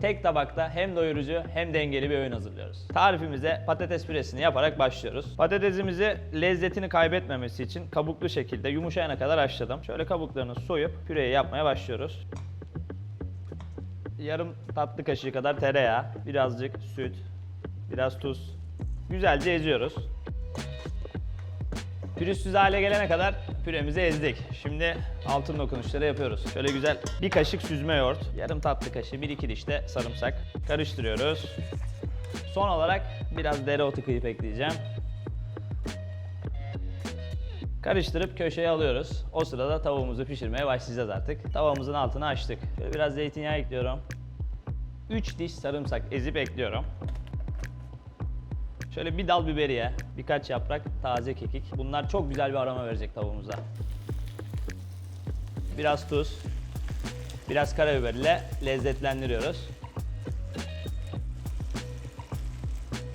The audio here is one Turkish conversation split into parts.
Tek tabakta hem doyurucu hem dengeli bir öğün hazırlıyoruz. Tarifimize patates püresini yaparak başlıyoruz. Patatesimizi lezzetini kaybetmemesi için kabuklu şekilde yumuşayana kadar haşladım. Şöyle kabuklarını soyup püreyi yapmaya başlıyoruz. Yarım tatlı kaşığı kadar tereyağı, birazcık süt, biraz tuz. Güzelce eziyoruz. Pürüzsüz hale gelene kadar püremizi ezdik. Şimdi altın dokunuşları yapıyoruz. Şöyle güzel bir kaşık süzme yoğurt, yarım tatlı kaşığı, bir iki diş de sarımsak. Karıştırıyoruz. Son olarak biraz dereotu kıyıp ekleyeceğim. Karıştırıp köşeye alıyoruz. O sırada tavuğumuzu pişirmeye başlayacağız artık. Tavamızın altını açtık. Şöyle biraz zeytinyağı ekliyorum. 3 diş sarımsak ezip ekliyorum. Şöyle bir dal biberiye, birkaç yaprak taze kekik. Bunlar çok güzel bir aroma verecek tavuğumuza. Biraz tuz, biraz karabiber ile lezzetlendiriyoruz.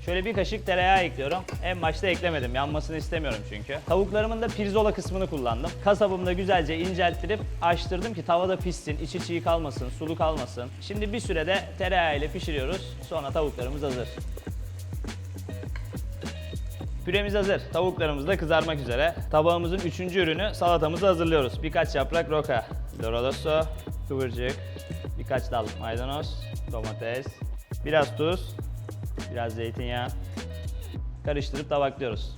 Şöyle bir kaşık tereyağı ekliyorum. En başta eklemedim. Yanmasını istemiyorum çünkü. Tavuklarımın da pirzola kısmını kullandım. Kasabımda güzelce incelttirip açtırdım ki tavada pişsin, içi çiğ kalmasın, sulu kalmasın. Şimdi bir sürede tereyağı ile pişiriyoruz. Sonra tavuklarımız hazır. Püremiz hazır. Tavuklarımız da kızarmak üzere. Tabağımızın üçüncü ürünü salatamızı hazırlıyoruz. Birkaç yaprak roka, doroloso, kıvırcık, birkaç dal maydanoz, domates, biraz tuz, biraz zeytinyağı. Karıştırıp tabaklıyoruz.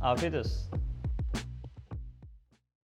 Afiyet olsun.